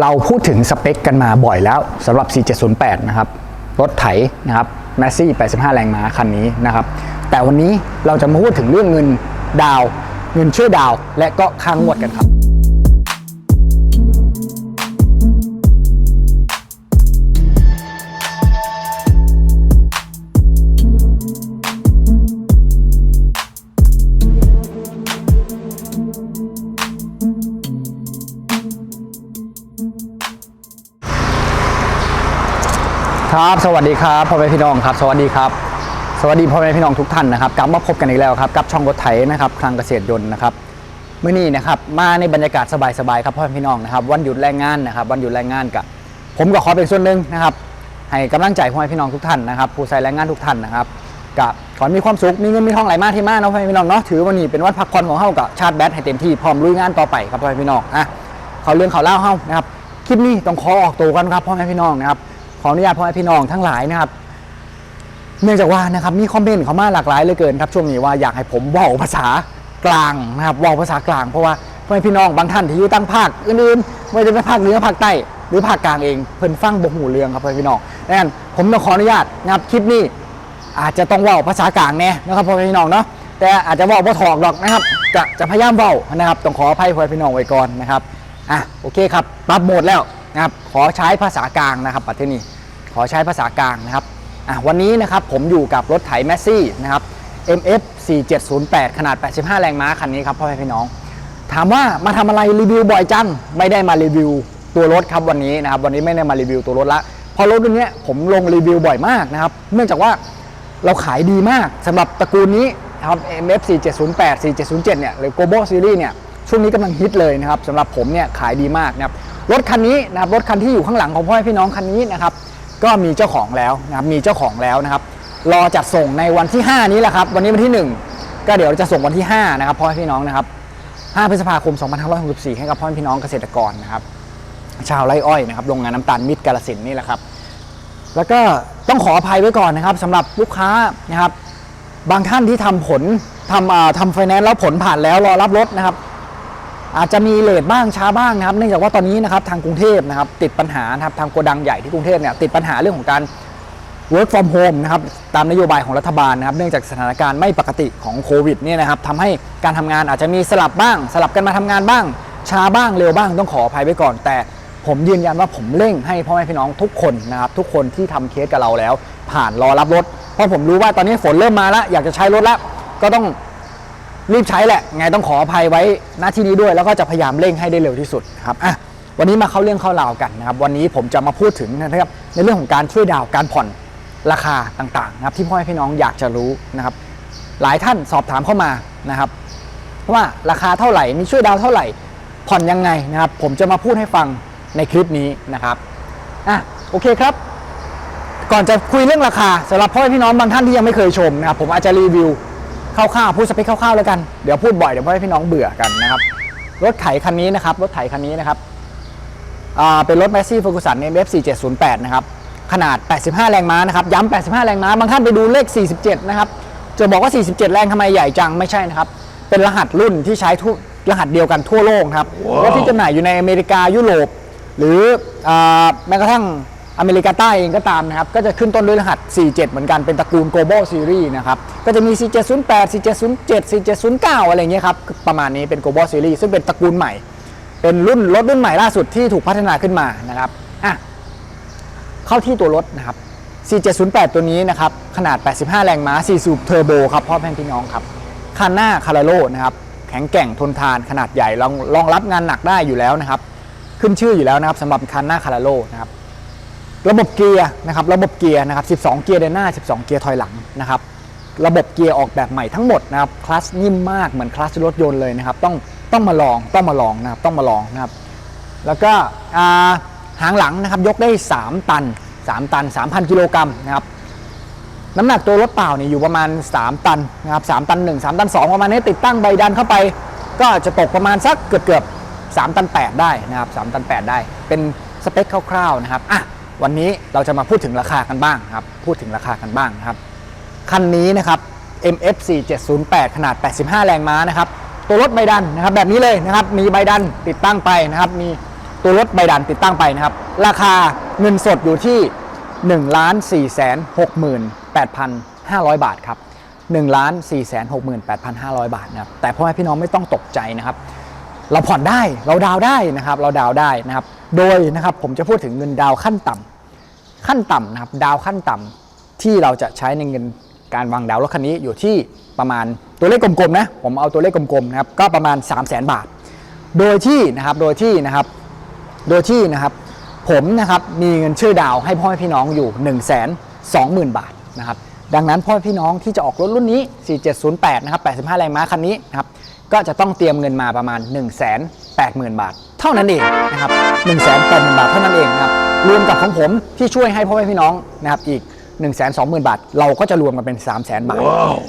เราพูดถึงสเปคกันมาบ่อยแล้วสำหรับ 4708 นะครับ รถไถนะครับแมสซี่ 85 แรงม้าคันนี้นะครับ แต่วันนี้เราจะมาพูดถึงเรื่องเงินดาว เงินช่วยดาว และก็ค่างวดกันครับ สวัสดีครับพ่อแม่พี่น้องครับ สวัสดีครับ สวัสดีพ่อแม่พี่น้องทุกท่านนะครับกลับมาพบกันอีกแล้วครับกับช่องรถไถนะครับคลังเกษตรยนต์นะครับเมื่อนี้นะครับมาในบรรยากาศสบายๆครับพ่อแม่พี่น้องนะครับวันหยุดแรงงานนะครับวันหยุดแรงงานกับผมก็ขอเป็นส่วนหนึ่งนะครับให้กำลังใจพ่อแม่พี่น้องทุกท่านนะครับผู้ใช้แรงงานทุกท่านนะครับกับขอมีความสุขมีเงินมีทองไหลมาที่มาเนาะพ่อแม่พี่น้องเนาะถือวันนี้เป็นวันพักผ่อนของเฮากับชาร์จแบตให้เต็มที่พร้อมลุยงานต่อไปครับพ่อแม่พี่น้องอะเขาเรื่องเขาเล่าเฮานะครับคลิปนี้ต้องขอออกตัวกันครับพ่อแม่พี่น้องนะครับ ออนุญาตพ่อแม่พี่น้องทั้งหลายนะครับ เนื่องจากว่านะครับมีคอมเมนต์เข้ามาหลากหลายเลยเกินครับช่วงนี้ว่าอยากให้ผมว่าภาษากลางนะครับว่าภาษากลางเพราะว่าพ่อแม่พี่น้องบางท่านที่อยู่ตั้งภาคอื่นๆไม่ว่าจะเป็นภาคเหนือภาคใต้หรือภาคกลางเองเพิ่นฟังบ่หูเรื่องครับพ่อแม่พี่น้องดังนั้นผมต้องขออนุญาตนะครับคลิปนี้อาจจะต้องว่าภาษากลางแน่นะครับพ่อแม่พี่น้องเนาะแต่อาจจะว่าบ่ถอกหรอกนะครับ จะจะพยายามเว้านะครับต้องขออภัยพ่อแม่พี่น้องไว้ก่อนนะครับอะโอเคครับปรับโหมดแล้วนะครับขอใช้ภาษากลางนะครับปัจจุบันนี้ ขอใช้ภาษากลางนะครับวันนี้นะครับผมอยู่กับรถไถแมสซี่นะครับ MF 4708 ขนาด 85 แรงม้าคันนี้ครับพ่อแม่พี่น้อง ถามว่ามาทำอะไรรีวิวบ่อยจัง ไม่ได้มารีวิวตัวรถครับวันนี้นะครับ วันนี้ไม่ได้มารีวิวตัวรถละเพราะรถรุ่นนี้ผมลงรีวิวบ่อยมากนะครับ เนื่องจากว่าเราขายดีมากสำหรับตระกูลนี้นะครับ MF 4708 4707 เนี่ยหรือ Global Series เนี่ยช่วงนี้กำลังฮิตเลยนะครับสำหรับผมเนี่ยขายดีมากนะครับรถคันนี้นะครับรถคันที่อยู่ข้างหลังของพ่อแม่พี่น้องคันนี้นะครับ ก็มีเจ้าของแล้วนะครับมีเจ้าของแล้วนะครับ รอจัดส่งในวันที่ 5 นี้แหละครับ วันนี้วันที่ 1 ก็เดี๋ยวจะส่งวันที่ 5 นะครับพ่อพี่น้องนะครับ 5 พฤษภาคม 2564 ให้กับพ่อพี่น้องเกษตรกรนะครับ ชาวไร่อ้อยนะครับโรงงานน้ำตาลมิตรกาลสินนี่แหละครับ แล้วก็ต้องขออภัยไว้ก่อนนะครับสำหรับลูกค้านะครับ บางท่านที่ทำผลทำอ่าทำไฟแนนซ์แล้วผลผ่านแล้วรอรับรถนะครับ อาจจะมีเลทบ้างช้าบ้างนะครับ เนื่องจากว่าตอนนี้นะครับทางกรุงเทพนะครับติดปัญหานะครับทางโกดังใหญ่ที่กรุงเทพเนี่ยติดปัญหาเรื่องของการ work from home นะครับตามนโยบายของรัฐบาลนะครับ เนื่องจากสถานการณ์ไม่ปกติของโควิดเนี่ยนะครับทำให้การทำงานอาจจะมีสลับบ้าง สลับกันมาทำงานบ้าง ช้าบ้างเร็วบ้างต้องขออภัยไว้ก่อน แต่ผมยืนยันว่าผมเร่งให้พ่อแม่พี่น้องทุกคนนะครับทุกคนที่ทำเคสกับเราแล้ว ผ่านรอรับรถเพราะผมรู้ว่าตอนนี้ฝนเริ่มมาแล้วอยากจะใช้รถแล้วก็ต้อง รีบใช้แหละ ไงต้องขออภัยไว้หน้าที่นี้ด้วย แล้วก็จะพยายามเร่งให้ได้เร็วที่สุดครับอะวันนี้มาเข้าเรื่องเข้าราวกันนะครับวันนี้ผมจะมาพูดถึงนะครับในเรื่องของการช่วยดาวการผ่อนราคาต่างๆนะครับที่พ่อแม่พี่น้องอยากจะรู้นะครับ หลายท่านสอบถามเข้ามานะครับ ว่าราคาเท่าไหร่มีช่วยดาวเท่าไหร่ผ่อนยังไงนะครับ ผมจะมาพูดให้ฟังในคลิปนี้นะครับอะโอเคครับ ก่อนจะคุยเรื่องราคาสำหรับพ่อแม่พี่น้องบางท่านที่ยังไม่เคยชมนะครับผมอาจจะรีวิว คร่าวๆพูดสเปคคร่าวๆแล้วกันเดี๋ยวพูดบ่อยเดี๋ยวพ่อแม่พี่น้องเบื่อกันนะครับรถไถคันนี้นะครับรถไถคันนี้นะครับอ่าเป็นรถ m a s s i v e Ferguson MF 4708นะครับขนาด 85 แรงม้านะครับย้ำ85 แรงม้าบางท่านไปดูเลข 47 นะครับจะบอกว่า 47 แรงทำไมใหญ่จังไม่ใช่นะครับ เป็นรหัสรุ่นที่ใช้ทุกรหัสเดียวกันทั่วโลกครับรถที่จำหน่ายอยู่ในอเมริกายุโรป หรืออาแม้กระทั่ง อเมริกาใต้เองก็ตามนะครับ ก็จะขึ้นต้นด้วยรหัส 47 เหมือนกัน เป็นตระกูล global series นะครับ ก็จะมี 4708 4707 4709 อะไรเงี้ยครับ ประมาณนี้เป็น global series ซึ่งเป็นตระกูลใหม่ เป็นรุ่นรถรุ่นใหม่ล่าสุดที่ถูกพัฒนาขึ้นมานะครับ อะ เข้าที่ตัวรถนะครับ 4708 ตัวนี้นะครับ ขนาด 85 แรงม้า 4 สูบเทอร์โบครับ พ่อแม่พี่น้องครับ คันหน้าคาราโลนะครับ แข็งแกร่งทนทานขนาดใหญ่รองรองรับงานหนักได้อยู่แล้วนะครับ ขึ้นชื่ออยู่แล้วนะครับสำหรับคันหน้าคาราโลนะครับ ระบบเกียร์นะครับ ระบบเกียร์นะครับ 12 เกียร์เดินหน้า 12 เกียร์ถอยหลังนะครับ ระบบเกียร์ออกแบบใหม่ทั้งหมดนะครับ คลัสนิ่มมากเหมือนคลัสรถยนต์เลยนะครับ ต้องต้องมาลองต้องมาลองนะครับ ต้องมาลองนะครับ แล้วก็หางหลังนะครับยกได้ 3 ตัน 3 ตัน 3,000 กิโลกรัมนะครับน้ำหนักตัวรถเปล่าเนี่ยอยู่ประมาณ 3 ตันนะครับ3ตัน 1 3 ตัน 2 ประมาณนี้ติดตั้งใบดันเข้าไป ก็จะตกประมาณสักเกือบเกือบ3ตัน 8 ได้นะครับ3ตัน 8 ได้ เป็นสเปคคร่าวๆนะครับอะ วันนี้เราจะมาพูดถึงราคากันบ้างครับ พูดถึงราคากันบ้างครับคันนี้นะครับ MF 4708 ขนาด 85 แรงม้านะครับ ตัวรถใบดันนะครับ แบบนี้เลยนะครับ มีใบดันติดตั้งไปนะครับ มีตัวรถใบดันติดตั้งไปนะครับ ราคาเงินสดอยู่ที่ 1,468,500 บาทครับ1,468,500 บาทนะครับ แต่พ่อแม่พี่น้องไม่ต้องตกใจนะครับ เราผ่อนได้เราดาวได้นะครับ เราดาวได้นะครับ โดยนะครับผมจะพูดถึงเงินดาวขั้นต่ำขั้นต่ำนะครับดาวขั้นต่ำที่เราจะใช้ในเงินการวางดาวรถคันนี้อยู่ที่ประมาณตัวเลขกลมๆนะผมเอาตัวเลขกลมๆนะครับก็ประมาณ 3 0 0 0 0 0บาท โดยที่นะครับโดยที่นะครับโดยที่นะครับผมนะครับมีเงินชื่อดาวให้พ่อแม่พี่น้องอยู่ 1 2 0 0 0 0 บาทนะครับดังนั้นพ่อแม่พี่น้องที่จะออกรถรุ่นนี้ 4708 นะครับ 85 แรงม้าคันนี้นะครับ ก็จะต้องเตรียมเงินมาประมาณ 1 8 0 0 0 0 บาท เท่านั้นเองนะครับ1 8 0 0 0 0 บาทเท่านั้นเองนะครับรวมกับของผมที่ช่วยให้พ่อแม่พี่น้องนะครับอีก 1 2 0 0 0 0 บาท เราก็จะรวมกันเป็น 3 0 0 0 0 0 บาท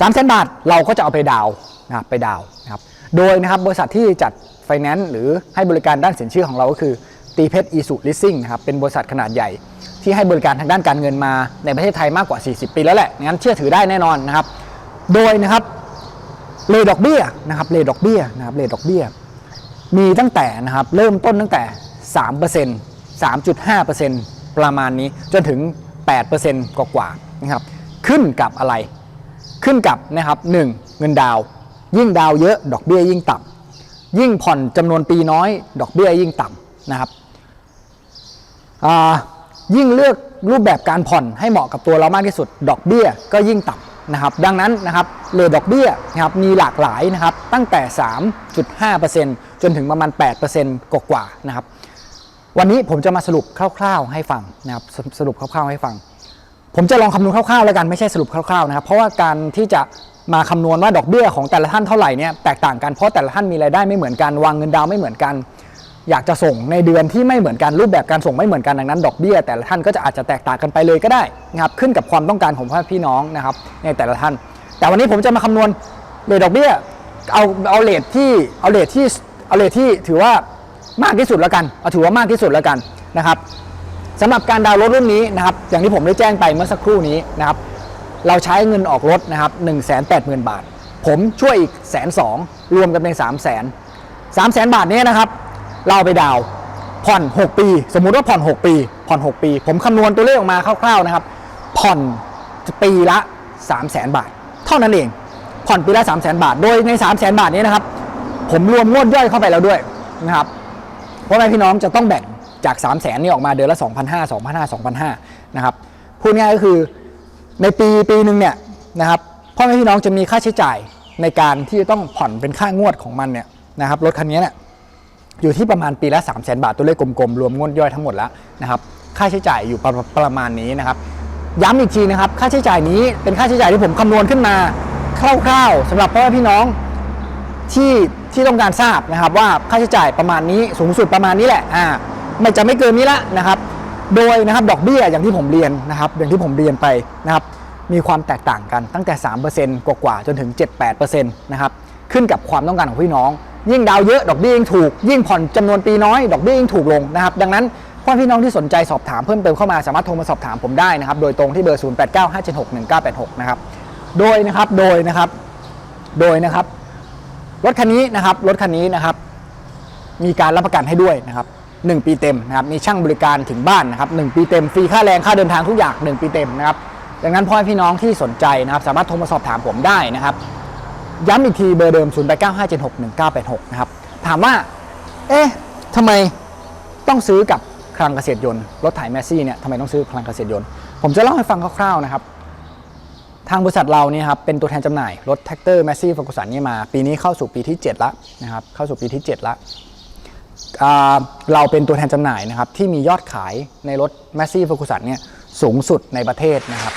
3 0 0 0 0 บาทเราก็จะเอาไปดาวน์นะครับไปดาวน์นะครับโดยนะครับบริษัทที่จัดไฟแนนซ์หรือให้บริการด้านสินเชื่อของเราก็คือตีเพชรอีสุลิสซิ่งนะครับเป็นบริษัทขนาดใหญ่ที่ให้บริการทางด้านการเงินมาในประเทศไทยมากกว่า 40 ปีแล้วแหละงั้นเชื่อถือได้แน่นอนนะครับ โดยนะครับ เลทดอกเบี้ยนะครับเลทดอกเบี้ยนะครับเลทดอกเบี้ย มีตั้งแต่นะครับเริ่มต้นตั้งแต่ 3% 3.5%ประมาณนี้จนถึง 8%กว่าๆนะครับขึ้นกับอะไร ขึ้นกับนะครับหนึ่งเงินดาว ยิ่งดาวเยอะดอกเบี้ยยิ่งต่ำยิ่งผ่อนจำนวนปีน้อย ดอกเบี้ยยิ่งต่ำนะครับยิ่งเลือกรูปแบบการผ่อนให้เหมาะกับตัวเรามากที่สุด ดอกเบี้ยก็ยิ่งต่ำ นะครับดังนั้นนะครับเลทดอกเบี้ยนะครับมีหลากหลายนะครับตั้งแต่ 3.5%จนถึงประมาณ 8%กว่าๆนะครับวันนี้ผมจะมาสรุปคร่าวๆให้ฟังนะครับสสรุปคร่าวๆให้ฟัง ผมจะลองคำนวณคร่าวๆแล้วกันไม่ใช่สรุปคร่าวๆนะครับเพราะว่าการที่จะมาคำนวณว่าดอกเบี้ยของแต่ละท่านเท่าไหร่เนี่ยแตกต่างกันเพราะแต่ละท่านมีรายได้ไม่เหมือนกันวางเงินดาวน์ไม่เหมือนกัน อยากจะส่งในเดือนที่ไม่เหมือนกันรูปแบบการส่งไม่เหมือนกันดังนั้นดอกเบี้ย แต่ละท่านก็จะอาจจะแตกต่างกันไปเลยก็ได้นะครับขึ้นกับความต้องการของพี่น้องนะครับในแต่ละท่าน แต่วันนี้ผมจะมาคำนวณเรทดอกเบี้ยเอาเอาเรทที่เอาเรทที่เอาเรทที่ถือว่ามากที่สุดแล้วกันเอาถือว่ามากที่สุดแล้วกันนะครับสำหรับการดาวน์รถรุ่นนี้นะครับอย่างที่ผมได้แจ้งไปเมื่อสักครู่นี้นะครับเราใช้เงินออกรถนะครับ1 8 0 0 0 0 บาท ผมช่วยอีกแสนสองรวมกันเป็น3 0 0 0 0 0 3 0 0 0 0บาทนี้นะครับ เราไปดาวผ่อน 6 ปี สมมุติว่าผ่อน 6 ปี ผ่อน 6 ปี ผมคำนวณตัวเลขออกมาคร่าวๆนะครับ ผ่อนปีละ3 0 0 0 0 0บาท เท่านั้นเอง ผ่อนปีละ3 0 0 0 0 0บาท โดยใน3 0 0 0 0 0บาทนี้นะครับ ผมรวมงวดย่อยเข้าไปแล้วด้วยนะครับ เพราะแม่พี่น้องจะต้องแบ่งจาก 3 0 0แสนนี่ออกมาเดือนละ 2,500 2,500 2,500นะครับ พูดง่ายก็คือในปีปีหนึ่งเนี่ยนะครับพ่อแม่พี่น้องจะมีค่าใช้จ่ายในการที่จะต้องผ่อนเป็นค่างวดของมันเนี่ยนะครับรถคันนี้เนี่ย อยู่ที่ประมาณปีละ3 0 0แสนบาทตัวเลขกลมๆ รวมงวดย่อยทั้งหมดแล้วนะครับค่าใช้จ่ายอยู่ประประมาณนี้นะครับ ย้ำอีกทีนะครับ ค่าใช้จ่ายนี้เป็นค่าใช้จ่ายที่ผมคำนวณขึ้นมาคร่าวๆสำหรับพ่อพี่น้องที่ที่ต้องการทราบนะครับ ว่าค่าใช้จ่ายประมาณนี้สูงสุดประมาณนี้แหละอ่าไม่จะไม่เกินนี้ละนะครับ โดยนะครับดอกเบี้ยอย่างที่ผมเรียนนะครับ อย่างที่ผมเรียนไปนะครับ มีความแตกต่างกันตั้งแต่ 3%กว่าๆจนถึง 7-8%นะครับขึ้นกับความต้องการของพี่น้อง ยิ่งดาวเยอะดอกเบี้ยยิ่งถูก ยิ่งผ่อนจำนวนปีน้อยดอกเบี้ยยิ่งถูกลงนะครับ ดังนั้นพ่อพี่น้องที่สนใจสอบถามเพิ่มเติมเข้ามาสามารถโทรมาสอบถามผมได้นะครับ โดยตรงที่เบอร์ 0895761986 นะครับ โดยนะครับ โดยนะครับ โดยนะครับ รถคันนี้นะครับ รถคันนี้นะครับ มีการรับประกันให้ด้วยนะครับ1ปีเต็มนะครับ มีช่างบริการถึงบ้านนะครับ1ปีเต็ม ฟรีค่าแรงค่าเดินทางทุกอย่าง 1 ปีเต็มนะครับ ดังนั้นพ่อพี่น้องที่สนใจนะครับ สามารถโทรมาสอบถามผมได้นะครับ ย้ำอีกทีเบอร์เดิม 0 8 9 5 7 6 1 9 8 6 นะครับ ถามว่า เอ๊ะทำไมต้องซื้อกับคลังเกษตรยนต์ รถไถแมสซี่เนี่ยทำไมต้องซื้อคลังเกษตรยนต์ ผมจะเล่าให้ฟังคร่าวๆนะครับ ทางบริษัทเราเนี่ยครับเป็นตัวแทนจำหน่าย รถแท็กเตอร์แมสซี่ฟ r กุสันนี่มา ปีนี้เข้าสู่ปีที่ 7ล้วนะครับ เข้าสู่ปีที่ 7ล้วอ่าเราเป็นตัวแทนจำหน่ายนะครับที่มียอดขายในรถแมสซี่ฟ r กุสันเนี่ยสูงสุดในประเทศนะครับ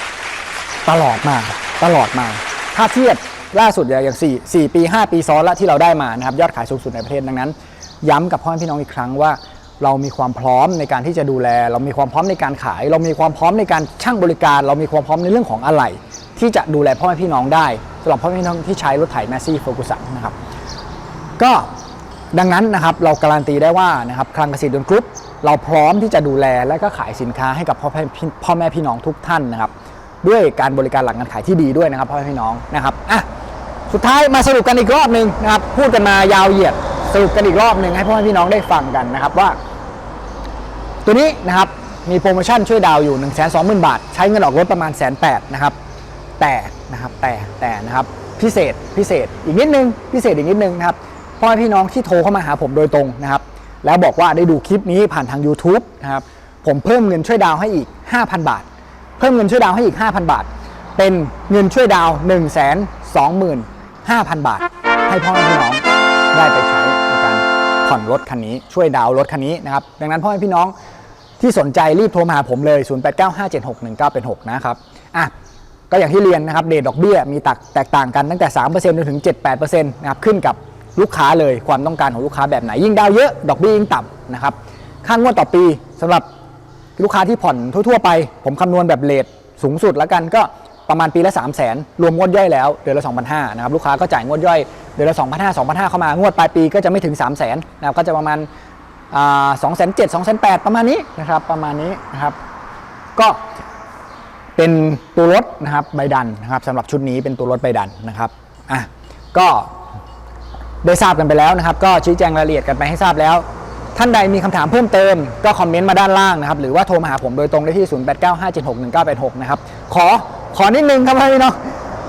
ตลอดมาตลอดมา ถ้าเทียบ ล่าสุดอย่าง4 4 ปี 5 ปีซ้อนละที่เราได้มานะครับยอดขายสูงสุดในประเทศดังนั้น ย้ำกับพ่อแม่พี่น้องอีกครั้งว่า เรามีความพร้อมในการที่จะดูแล เรามีความพร้อมในการขาย เรามีความพร้อมในการช่างบริการ เรามีความพร้อมในเรื่องของอะไหล่ที่จะดูแลพ่อแม่พี่น้องได้สำหรับพ่อแม่พี่น้องที่ใช้รถไถแมสซี่โฟกุสันนะครับก็ดังนั้นนะครับเราการันตีได้ว่านะครับคลังเกษตรยนกรุ๊ปเราพร้อมที่จะดูแลและก็ขายสินค้าให้กับพ่อแม่พี่พ่อแม่พี่น้องทุกท่านนะครับ ด้วยการบริการหลังการขายที่ดีด้วยนะครับพ่อแม่พี่น้องนะครับอะ สุดท้ายมาสรุปกันอีกรอบหนึ่งนะครับพูดกันมายาวเหยียดสรุปกันอีกรอบหนึ่งให้พ่อแม่พี่น้องได้ฟังกันนะครับว่า ตัวนี้นะครับมีโปรโมชั่นช่วยดาวอยู่ 1 2 0 0 0 0 บาท ใช้เงินออกรถประมาณแสนแปดนะครับแต่นะครับแต่แต่นะครับพิเศษพิเศษอีกนิดนึงพิเศษอีกนิดนึงนะครับพ่อแม่พี่น้องที่โทรเข้ามาหาผมโดยตรงนะครับแล้วบอกว่าได้ดูคลิปนี้ผ่านทาง YouTube นะครับผมเพิ่มเงินช่วยดาวให้อีก 5,000 บาท เพิ่มเงินช่วยดาวให้อีก 5,000 บาท เป็นเงินช่วยดาวน์1 2 5 0 0 0 บาท ให้พ่อแม่พี่น้องได้ไปใช้ในการผ่อนรถคันนี้ช่วยดาวรถคันนี้นะครับดังนั้นพ่อแม่พี่น้องที่สนใจรีบโทรมาหาผมเลย 0895761986 นะครับอะก็อย่างที่เรียนนะครับเดทดอกเบี้ยมีตักแตกต่างกันตั้งแต่ 3%จนถึง 7-8%นะครับขึ้นกับลูกค้าเลยความต้องการของลูกค้าแบบไหน ยิ่งดาวเยอะดอกเบี้ยยิ่งต่ำนะครับค่างวดต่อปีสำหรับลูกค้าที่ผ่อนทั่ว ๆ ไป ผมคำนวณแบบเลทสูงสุดแล้วกันก็ ประมาณปีละ 3 0 0 0 0 0 รวมงวดย่อยแล้วเดือนละ 2,500นะครับลูกค้าก็จ่ายงวดย่อยเดือนละ 2,500 2,500 เข้ามางวดปลายปีก็จะไม่ถึง 3 0 0 0 0 0นะครับก็จะประมาณสองแสนเจ็ดสองแสนแปดประมาณนี้นะครับประมาณนี้นะครับก็เป็นตัวรถนะครับใบดันนะครับสำหรับชุดนี้เป็นตัวรถใบดันนะครับอะก็ได้ทราบกันไปแล้วนะครับ ก็ชี้แจงรายละเอียดกันไปให้ทราบแล้ว ท่านใดมีคำถามเพิ่มเติมก็คอมเมนต์มาด้านล่างนะครับ หรือว่าโทรมาหาผมโดยตรงได้ที่ 0895761986 นะครับขอ ขอนิดนึงครับพี่น้อง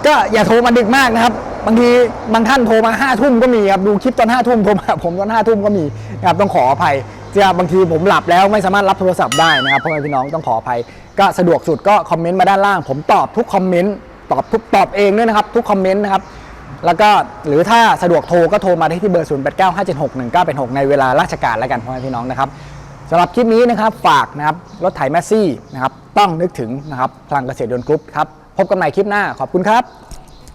ก็อย่าโทรมาดึกมากนะครับ บางทีบางท่านโทรมา5้าทุ่มก็มีครับดูคลิปตอน5้าทุ่มโทรมาผมตอน5้าทุ่มก็มีนะครับต้องขออภัยจะบางทีผมหลับแล้วไม่สามารถรับโทรศัพท์ได้นะครับพ่อแม่พี่น้องต้องขออภัย ก็สะดวกสุดก็คอมเมนต์มาด้านล่าง ผมตอบทุกคอมเมนต์ตอบทุกตอบเองด้วยนะครับ ทุกคอมเมนต์นะครับแล้วก็หรือถ้าสะดวกโทรก็โทรมาได้ที่เบอร์ 0 8 9 5 7 6 1 9 8 6 ในเวลาราชการแล้วกันพ่อแม่พี่น้องนะครับ สำหรับคลิปนี้นะครับฝากนะครับรถไถแมสซี่นะครับต้องนึกถึงนะครับพลังเกษตรยนต์กรุ๊ปครับพบกันใหม่คลิปหน้าขอบคุณครับ